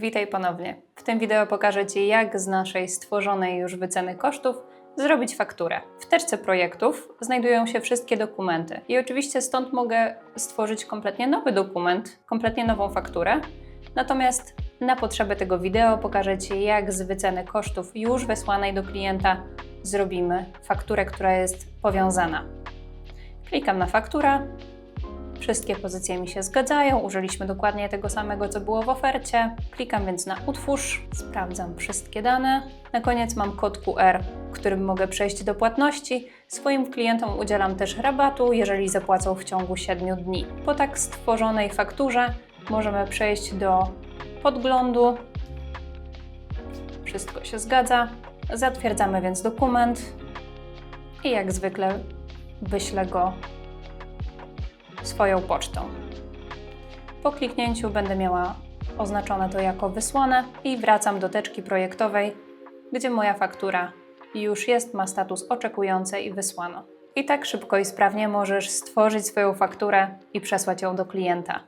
Witaj ponownie. W tym wideo pokażę Ci, jak z naszej stworzonej już wyceny kosztów zrobić fakturę. W teczce projektów znajdują się wszystkie dokumenty i oczywiście stąd mogę stworzyć kompletnie nowy dokument, kompletnie nową fakturę. Natomiast na potrzeby tego wideo pokażę Ci, jak z wyceny kosztów już wysłanej do klienta zrobimy fakturę, która jest powiązana. Klikam na faktura, Wszystkie pozycje mi się zgadzają, użyliśmy dokładnie tego samego, co było w ofercie. Klikam więc na utwórz, sprawdzam wszystkie dane. Na koniec mam kod QR, którym mogę przejść do płatności. Swoim klientom udzielam też rabatu, jeżeli zapłacą w ciągu 7 dni. Po tak stworzonej fakturze możemy przejść do podglądu. Wszystko się zgadza. Zatwierdzamy więc dokument i jak zwykle wyślę go swoją pocztą. Po kliknięciu będę miała oznaczone to jako wysłane i wracam do teczki projektowej, gdzie moja faktura już jest, ma status oczekujące i wysłano. I tak szybko i sprawnie możesz stworzyć swoją fakturę i przesłać ją do klienta.